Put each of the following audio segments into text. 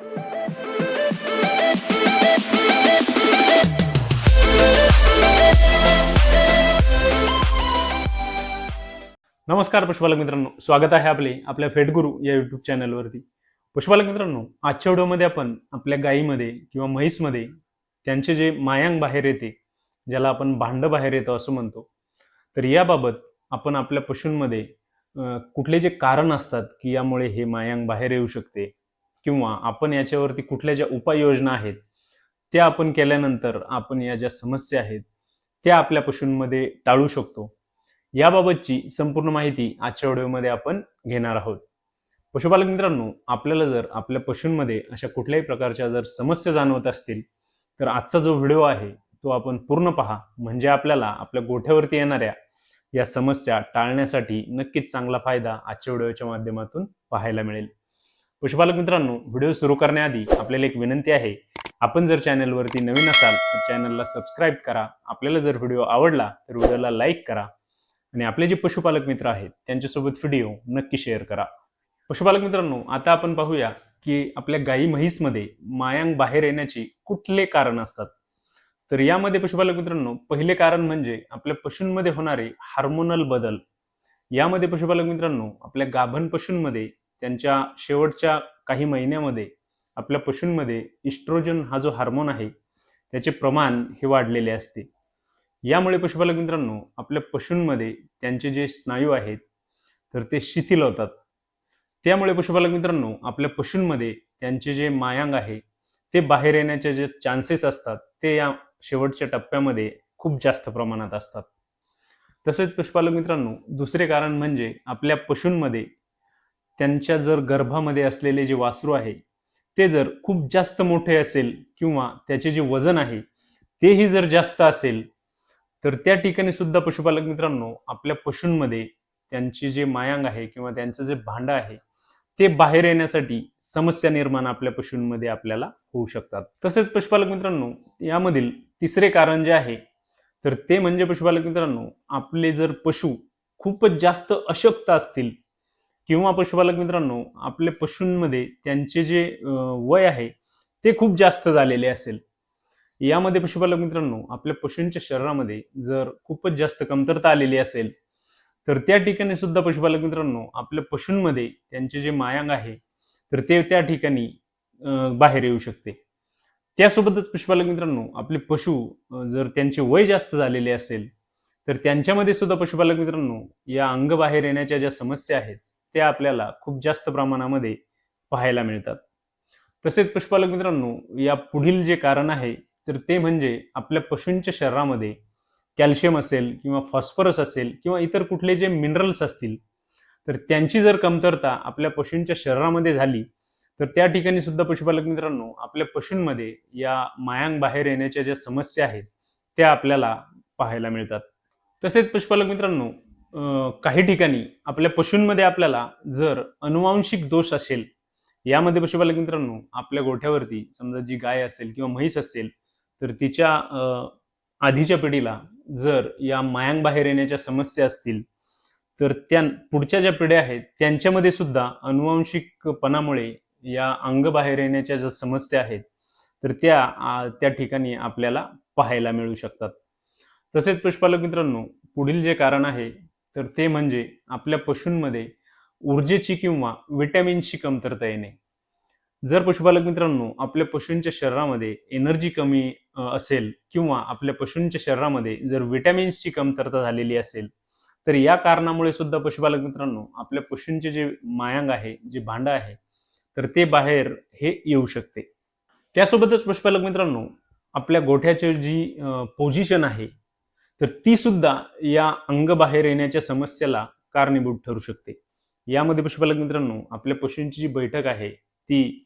नमस्कार पशुपालक मित्रांनो. स्वागत आहे आपले आपल्या फेटगुरू या युट्यूब चॅनलवरती पशुपालक मित्रांनो आजच्या व्हिडिओमध्ये आपण आपल्या गायीमध्ये किंवा म्हैसमध्ये त्यांचे जे मायांग बाहेर येते ज्याला आपण भांड बाहेर येतं असं म्हणतो तर याबाबत आपण आपल्या पशूंमध्ये कुठले जे कारण असतात की यामुळे हे मायांग बाहेर येऊ शकते किंवा आपण याच्यावरती कुठल्या ज्या उपाययोजना आहेत त्या आपण केल्यानंतर आपण या ज्या समस्या आहेत त्या आपल्या पशूंमध्ये टाळू शकतो. याबाबतची संपूर्ण माहिती आजच्या व्हिडिओमध्ये आपण घेणार आहोत. पशुपालक मित्रांनो आपल्याला जर आपल्या पशूंमध्ये अशा कुठल्याही प्रकारच्या जर समस्या जाणवत असतील तर आजचा जो व्हिडिओ आहे तो आपण पूर्ण पहा. म्हणजे आपल्याला आपल्या गोठ्यावरती येणाऱ्या या समस्या टाळण्यासाठी नक्कीच चांगला फायदा आजच्या व्हिडिओच्या माध्यमातून पाहायला मिळेल. पशुपालक मित्रांनो व्हिडिओ सुरू करण्याआधी आपल्याला एक विनंती आहे. आपण जर चॅनलवरती नवीन असाल तर चॅनलला सबस्क्राईब करा. आपल्याला जर व्हिडिओ आवडला तर व्हिडिओला लाईक करा. आणि आपले जे पशुपालक मित्र आहेत त्यांच्यासोबत व्हिडिओ नक्की शेअर करा. पशुपालक मित्रांनो आता आपण पाहूया की आपल्या गाई म्हैसमध्ये मायांग बाहेर येण्याची कुठले कारण असतात? तर यामध्ये पशुपालक मित्रांनो पहिले कारण म्हणजे आपल्या पशूंमध्ये होणारे हार्मोनल बदल. यामध्ये पशुपालक मित्रांनो आपल्या गाभण पशूंमध्ये त्यांच्या शेवटच्या काही महिन्यामध्ये आपल्या पशूंमध्ये इस्ट्रोजन हा जो हार्मोन आहे त्याचे प्रमाण हे वाढलेले असते. यामुळे पशुपालक मित्रांनो आपल्या पशूंमध्ये त्यांचे जे स्नायू आहेत तर ते शिथिल होतात. त्यामुळे पशुपालक मित्रांनो आपल्या पशूंमध्ये त्यांचे जे मायांग आहे ते बाहेर येण्याचे जे चान्सेस असतात ते या शेवटच्या टप्प्यामध्ये खूप जास्त प्रमाणात असतात. तसेच पशुपालक मित्रांनो दुसरे कारण म्हणजे आपल्या पशूंमध्ये त्यांच्या जर गर्भामध्ये असलेले जे वासरू आहे ते जर खूप जास्त मोठे असेल किंवा त्याचे जे वजन आहे तेही जर जास्त असेल तर त्या ठिकाणी सुद्धा पशुपालक मित्रांनो आपल्या पशूंमध्ये त्यांचे जे मायांग आहे किंवा त्यांचं जे भांडं आहे ते बाहेर येण्यासाठी समस्या निर्माण आपल्या पशूंमध्ये आपल्याला होऊ शकतात. तसेच पशुपालक मित्रांनो यामधील तिसरे कारण जे आहे तर ते म्हणजे पशुपालक मित्रांनो आपले जर पशु खूपच जास्त अशक्त असतील किंवा पशुपालक मित्रांनो आपल्या पशूंमध्ये त्यांचे जे वय आहे ते खूप जास्त झालेले असेल. यामध्ये पशुपालक मित्रांनो आपल्या पशूंच्या शरीरामध्ये जर खूपच जास्त कमतरता आलेली असेल तर त्या ठिकाणी सुद्धा पशुपालक मित्रांनो आपल्या पशूंमध्ये त्यांचे जे मायांग आहे तर ते त्या ठिकाणी बाहेर येऊ शकते. त्यासोबतच पशुपालक मित्रांनो आपले पशु जर त्यांचे वय जास्त झालेले असेल तर त्यांच्यामध्ये सुद्धा पशुपालक मित्रांनो या अंग बाहेर येण्याच्या ज्या समस्या आहेत ते आपल्याला खूप जास्त प्रमाणामध्ये पाहायला मिळतात. तसेच पशुपालक मित्रांनो या पुढील जे कारण आहे तर ते म्हणजे आपल्या पशूंच्या शरीरामध्ये कॅल्शियम असेल किंवा फॉस्फरस असेल किंवा इतर कुठले जे मिनरल्स असतील तर त्यांची जर कमतरता आपल्या पशूंच्या शरीरामध्ये झाली तर त्या ठिकाणी सुद्धा पशुपालक मित्रांनो आपल्या पशूंमध्ये या मायांग बाहेर येण्याच्या ज्या समस्या आहेत त्या आपल्याला पाहायला मिळतात. तसेच पशुपालक मित्रांनो काही ठिकाणी आपल्या पशूंमध्ये आपल्याला जर अनुवांशिक दोष असेल यामध्ये पशुपालक मित्रांनो आपल्या गोठ्यावरती समजा जी गाय असेल किंवा म्हैस असेल तर तिच्या आधीच्या पिढीला जर या मायांग बाहेर येण्याच्या समस्या असतील तर त्या पुढच्या ज्या पिढ्या आहेत त्यांच्यामध्ये सुद्धा अनुवांशिकपणामुळे या अंग बाहेर येण्याच्या ज्या समस्या आहेत तर त्या त्या ठिकाणी आपल्याला पाहायला मिळू शकतात. तसेच पशुपालक मित्रांनो पुढील जे कारण आहे तर ते म्हणजे आपल्या पशूंमध्ये ऊर्जेची किंवा विटॅमिन्सची कमतरता येणे. जर पशुपालक मित्रांनो आपल्या पशूंच्या शरीरामध्ये एनर्जी कमी असेल किंवा आपल्या पशूंच्या शरीरामध्ये जर विटॅमिन्सची कमतरता झालेली असेल तर या कारणामुळे सुद्धा पशुपालक मित्रांनो आपल्या पशूंचे जे मायांग आहे जे भांडं आहे तर ते बाहेर हे येऊ शकते. त्यासोबतच पशुपालक मित्रांनो आपल्या गोठ्याची जी पोझिशन आहे तर ती सुद्धा या अंग बाहेर येण्याच्या समस्येला कारणीभूत ठरू शकते. यामध्ये पशुपालक मित्रांनो आपल्या पशूंची जी बैठक आहे ती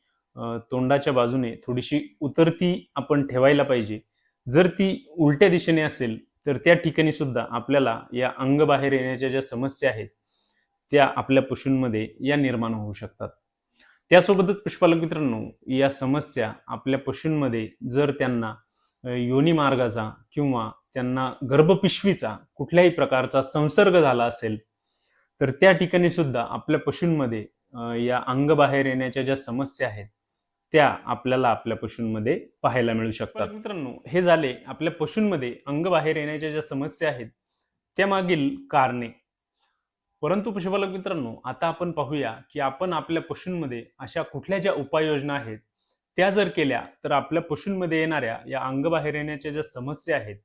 तोंडाच्या बाजूने थोडीशी उतरती आपण ठेवायला पाहिजे. जर ती उलट्या दिशेने असेल तर त्या ठिकाणी सुद्धा आपल्याला या अंग बाहेर येण्याच्या ज्या समस्या आहेत त्या आपल्या पशूंमध्ये या निर्माण होऊ शकतात. त्यासोबतच पशुपालक मित्रांनो या समस्या आपल्या पशूंमध्ये जर त्यांना योनी मार्गाचा किंवा त्यांना गर्भपिशवीचा कुठल्याही प्रकारचा संसर्ग झाला असेल तर त्या ठिकाणी सुद्धा आपल्या पशूंमध्ये या अंग बाहेर येण्याच्या ज्या समस्या आहेत त्या आपल्याला आपल्या पशूंमध्ये पाहायला मिळू शकतात. मित्रांनो हे झाले आपल्या पशूंमध्ये अंग बाहेर येण्याच्या ज्या समस्या आहेत त्या मागील कारणे. परंतु पशुपालक मित्रांनो आता आपण पाहूया की आपण आपल्या पशूंमध्ये अशा कुठल्या ज्या उपाययोजना आहेत त्या जर केल्या तर आपल्या पशूंमध्ये येणाऱ्या या अंग बाहेर येण्याच्या ज्या समस्या आहेत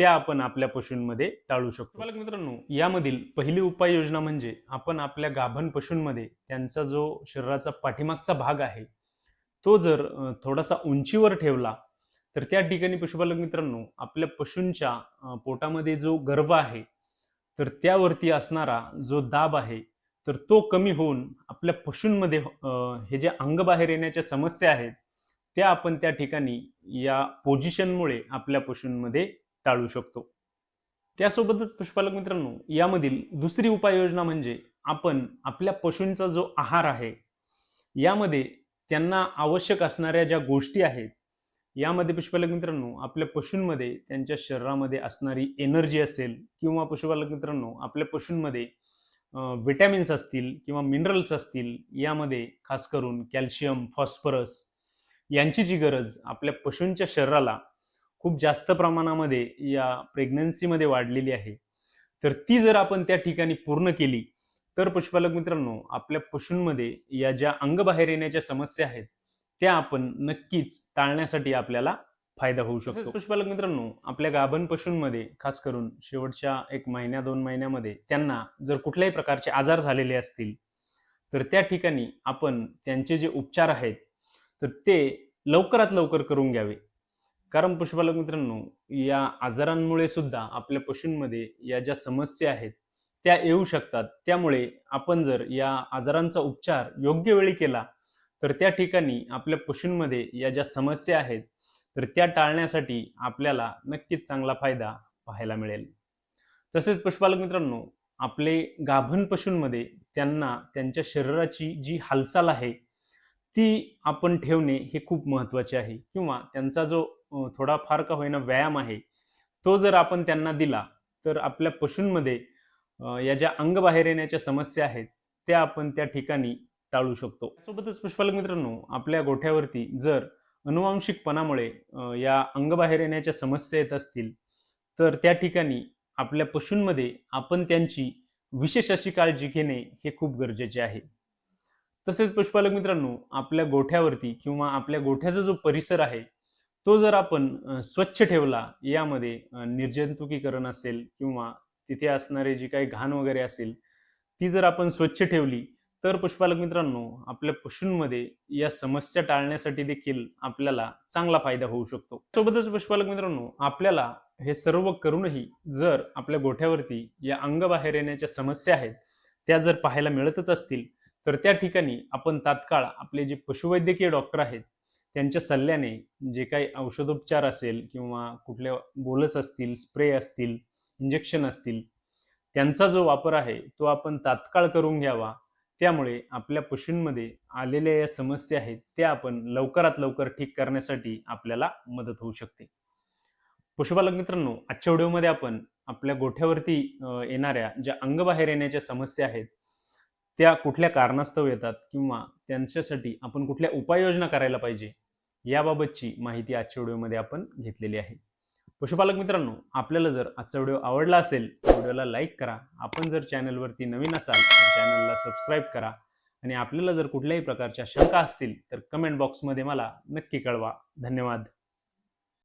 त्या आपण आपल्या पशूंमध्ये टाळू शकतो. पालक मित्रांनो यामधील पहिली उपाययोजना म्हणजे आपण आपल्या गाभण पशूंमध्ये त्यांचा जो शरीराचा पाठीमागचा भाग आहे तो जर थोडासा उंचीवर ठेवला तर त्या ठिकाणी पशुपालक मित्रांनो आपल्या पशूंच्या पोटामध्ये जो गर्भ आहे तर त्यावरती असणारा जो दाब आहे तर तो कमी होऊन आपल्या पशूंमध्ये हे जे अंग बाहेर येण्याच्या समस्या आहेत त्या आपण त्या ठिकाणी या पोझिशनमुळे आपल्या पशूंमध्ये टाळू शकतो. त्यासोबतच पशुपालक मित्रांनो यामधील दुसरी उपाययोजना म्हणजे आपण आपल्या पशूंचा जो आहार आहे यामध्ये त्यांना आवश्यक असणाऱ्या ज्या गोष्टी आहेत यामध्ये पशुपालक मित्रांनो आपल्या पशूंमध्ये त्यांच्या शरीरामध्ये असणारी एनर्जी असेल किंवा पशुपालक मित्रांनो आपल्या पशूंमध्ये विटॅमिन्स असतील किंवा मिनरल्स असतील यामध्ये खास करून कॅल्शियम फॉस्फरस यांची जी गरज आपल्या पशूंच्या शरीराला खूप जास्त प्रमाणामध्ये या प्रेग्नन्सीमध्ये वाढलेली आहे. तर ती जर आपण त्या ठिकाणी पूर्ण केली तर पशुपालक मित्रांनो आपल्या पशूंमध्ये या ज्या अंग बाहेर येण्याच्या समस्या आहेत त्या आपण नक्कीच टाळण्यासाठी आपल्याला फायदा होऊ शकतो. पशुपालक मित्रांनो आपल्या गाभण पशूंमध्ये खास करून शेवटच्या एक महिन्या दोन महिन्यामध्ये त्यांना जर कुठल्याही प्रकारचे आजार झालेले असतील तर त्या ठिकाणी आपण त्यांचे जे उपचार आहेत तर ते लवकरात लवकर करून घ्यावे. कारण पशुपालक मित्रांनो या आजारांमुळे सुद्धा आपल्या पशूंमध्ये या ज्या समस्या आहेत त्या येऊ शकतात. त्यामुळे आपण जर या आजारांचा उपचार योग्य वेळी केला तर त्या ठिकाणी आपल्या पशूंमध्ये या ज्या समस्या आहेत तर त्या टाळण्यासाठी आपल्याला नक्कीच चांगला फायदा पाहायला मिळेल. तसेच पशुपालक मित्रांनो आपले गाभण पशूंमध्ये त्यांना त्यांच्या शरीराची जी हालचाल आहे ती आपण ठेवणे हे खूप महत्त्वाचे आहे. किंवा त्यांचा जो थोडाफार का होईना व्यायाम आहे तो जर आपण त्यांना दिला तर आपल्या पशूंमध्ये या ज्या अंग बाहेर येण्याच्या समस्या आहेत त्या आपण त्या ठिकाणी टाळू शकतो. सोबतच पुष्पालक मित्रांनो आपल्या गोठ्यावरती जर अनुवांशिकपणामुळे या अंग बाहेर येण्याच्या समस्या येत असतील तर त्या ठिकाणी आपल्या पशूंमध्ये आपण त्यांची विशेष अशी काळजी घेणे हे खूप गरजेचे आहे. तसेच पुष्पालक मित्रांनो आपल्या गोठ्यावरती किंवा आपल्या गोठ्याचा जो परिसर आहे तो जर आपण स्वच्छ ठेवला यामध्ये निर्जंतुकीकरण असेल किंवा तिथे असणारे जी काही घाण वगैरे असेल ती जर आपण स्वच्छ ठेवली तर पशुपालक मित्रांनो आपल्या पशूंमध्ये या समस्या टाळण्यासाठी देखील आपल्याला चांगला फायदा होऊ शकतो. सोबतच पशुपालक मित्रांनो आपल्याला हे सर्व करूनही जर आपल्या गोठ्यावरती या अंग बाहेर येण्याच्या समस्या आहेत त्या जर पाहायला मिळतच असतील तर त्या ठिकाणी आपण तात्काळ आपले जे पशुवैद्यकीय डॉक्टर आहेत त्यांच्या सल्ल्याने जे काही औषधोपचार असेल किंवा कुठले बोलस असतील स्प्रे असतील इंजेक्शन असतील त्यांचा जो वापर आहे तो आपण तात्काळ करून घ्यावा. त्यामुळे आपल्या पशूंमध्ये आलेल्या या समस्या आहेत त्या आपण लवकरात लवकर ठीक करण्यासाठी आपल्याला मदत होऊ शकते. पशुपालक मित्रांनो आजच्या व्हिडिओमध्ये आपण आपल्या गोठ्यावरती येणाऱ्या ज्या अंग बाहेर येण्याच्या समस्या आहेत त्या कुठल्या कारणास्तव येतात किंवा त्यांच्यासाठी आपण कुठल्या उपाययोजना करायला पाहिजे याबाबतची माहिती आजच्या व्हिडिओमध्ये आपण घेतलेली आहे. पशुपालक मित्रांनो आपल्याला जर आजचा व्हिडिओ आवडला असेल तर व्हिडिओला लाईक करा. आपण जर चॅनलवरती नवीन असाल तर चॅनलला सबस्क्राईब करा. आणि आपल्याला जर कुठल्याही प्रकारच्या शंका असतील तर कमेंट बॉक्समध्ये मला नक्की कळवा. धन्यवाद.